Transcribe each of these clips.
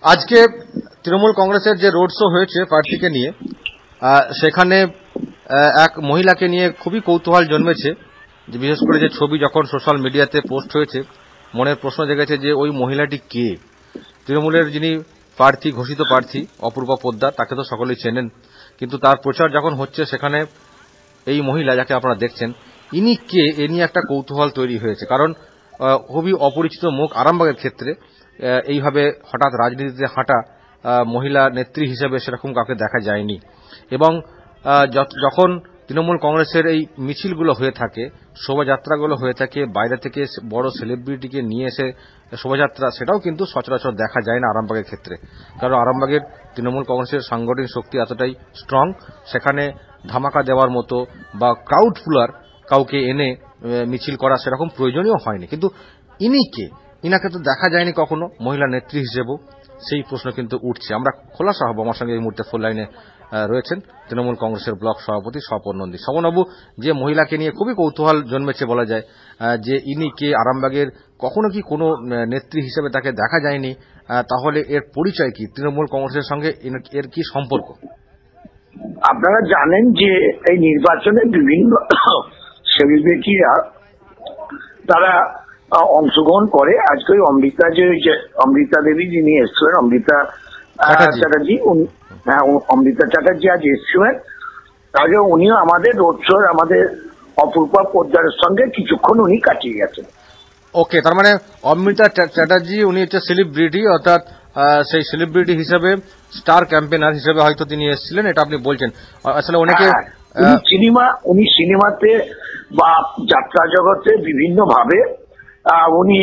আজকে তৃণমূল কংগ্রেসের যে রোড শো হয়েছে প্রার্থীকে নিয়ে সেখানে এক মহিলাকে নিয়ে খুবই কৌতূহল জন্মেছে। যে বিশেষ করে যে ছবি যখন সোশ্যাল মিডিয়াতে পোস্ট হয়েছে, মনের প্রশ্ন জেগেছে যে ওই মহিলাটি কে? তৃণমূলের যিনি প্রার্থী, ঘোষিত প্রার্থী, অপূর্বা পোদ্দার, তাকে তো সকলেই চেনেন। কিন্তু তার প্রচার যখন হচ্ছে, সেখানে এই মহিলা যাকে আপনারা দেখছেন, ইনি কে? এ নিয়ে একটা কৌতূহল তৈরি হয়েছে। কারণ খুবই অপরিচিত মুখ আরামবাগের ক্ষেত্রে। এইভাবে হঠাৎ রাজনীতিতে হাঁটা মহিলা নেত্রী হিসেবে সেরকম কাউকে দেখা যায়নি। এবং যখন তৃণমূল কংগ্রেসের এই মিছিলগুলো হয়ে থাকে, শোভাযাত্রাগুলো হয়ে থাকে, বাইরে থেকে বড় সেলিব্রিটিকে নিয়ে এসে শোভাযাত্রা, সেটাও কিন্তু সচরাচর দেখা যায় না আরামবাগের ক্ষেত্রে। কারণ আরামবাগের তৃণমূল কংগ্রেসের সাংগঠনিক শক্তি এতটাই স্ট্রং সেখানে ধামাকা দেওয়ার মতো বা ক্রাউড ফুলার কাউকে এনে মিছিল করা সেরকম প্রয়োজনীয় হয়নি। কিন্তু ইনি কে? ইনাকে তো দেখা যায়নি কখনো। মহিলা নেত্রী হিসেবেও। সেই প্রশ্ন কিন্তু উঠছে। আমরা খোলাসা হব। আমার সঙ্গে এই মুহূর্তে ফোন লাইনে রয়েছেন তৃণমূল কংগ্রেসের ব্লক সভাপতি স্বপন নন্দী। স্বপনবাবু যে মহিলাকে নিয়ে খুবই কৌতূহল জন্মেছে বলা যায় যে ইনি কে আরামবাগের কখনো কি কোনো নেত্রী হিসেবে তাকে দেখা যায়নি তাহলে এর পরিচয় কি? তৃণমূল কংগ্রেসের সঙ্গে এর- কি সম্পর্ক? আপনারা জানেন যে এই নির্বাচনে বিভিন্ন সেলিব্রিটিরা, তারা অংশগ্রহণ করে। আজকে ওই অমৃতা যে অমৃতা দেবী যিনি এসছিলেন অমৃতা চ্যাটার্জি। হ্যাঁ অমৃতা চ্যাটার্জি আজ এসছিলেন। তাহলে উনিও আমাদের রোড শো আমাদের অপূর্বা পোদ্দারের সঙ্গে কিছুক্ষণ উনি কাটিয়ে গেছেন। ওকে তার মানে অমৃতা চ্যা- চ্যাটার্জি উনি হচ্ছে সেলিব্রিটি অর্থাৎ সেই সেলিব্রিটি হিসেবে স্টার ক্যাম্পেনার হিসেবে হয়তো তিনি এসেছিলেন এটা আপনি বলছেন। আসলে অনেকে হ্যাঁ, সিনেমা উনি সিনেমাতে বা যাত্রা জগতে বিভিন্ন ভাবে উনি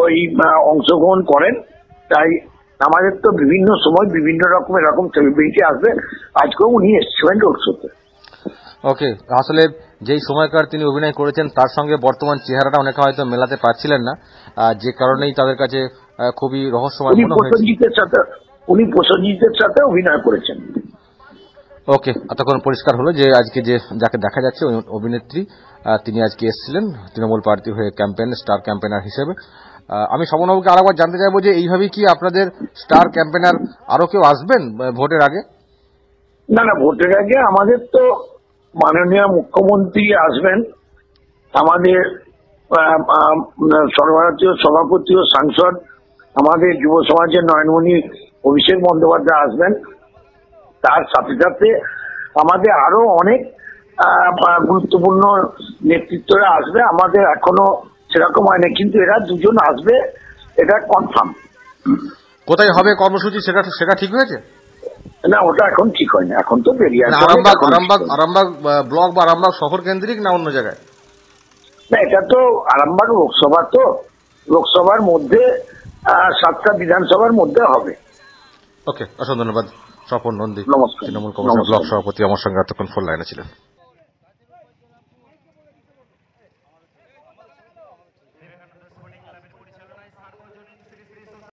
ওই অংশগ্রহণ করেন। তাই আমাদের তো বিভিন্ন সময় বিভিন্ন রকমের এরকম সেলিব্রিটি আসবে। আজকেও উনি এসছিলেন রোড শোতে ওকে আসলে যেই সময়কার তিনি অভিনয় করেছেন তার সঙ্গে বর্তমান চেহারাটা অনেকে হয়তো মেলাতে পারছিলেন না। যে কারণেই তাদের কাছে খুবই রহস্যময় উনি মনে হয়েছে। উনি প্রসেনজিতের সাথে অভিনয় করেছেন। ওকে, এতক্ষণ পরিষ্কার হলো যে আজকে যে যাকে দেখা যাচ্ছে অভিনেত্রী তিনি আজকে এসেছিলেন তৃণমূল পার্টি হয়ে ক্যাম্পেন স্টার ক্যাম্পেনার হিসেবে। আমি শবনবাবুকে আরেকবার জানতে চাইব যে এইভাবেই কি আপনাদের স্টার ক্যাম্পেনার আরও কেউ আসবেন ভোটের আগে? না না, ভোটের আগে আমাদের তো মাননীয় মুখ্যমন্ত্রী আসবেন। আমাদের সর্বভারতীয় সভাপতি ও সাংসদ, আমাদের যুব সমাজের নয়নমণি অভিষেক বন্দ্যোপাধ্যায় আসবেন। তার সাথে সাথে আমাদের আরও অনেক গুরুত্বপূর্ণ নেতৃত্বরা আসবে। আমাদের এখনও সেরকম হয়নি কিন্তু এরা দুজন আসবে এটা কনফার্ম কোথায় হবে কর্মসূচি সেটা সেটা ঠিক হয়েছে? না ওটা এখন ঠিক হয়নি এখন তো বেরিয়ে আরামবাগ আরামবাগ আরামবাগ ব্লক বা আরামবাগ শহর কেন্দ্রিক না অন্য জায়গায়? না এটা তো আরামবাগ লোকসভা তো লোকসভার মধ্যে সাতটা বিধানসভার মধ্যে হবে। ওকে অসংখ্য ধন্যবাদ। স্বপন নন্দী তৃণমূল কংগ্রেসের। ব্লক সভাপতি আমার সঙ্গে এতক্ষণ ফোন লাইনে ছিলেন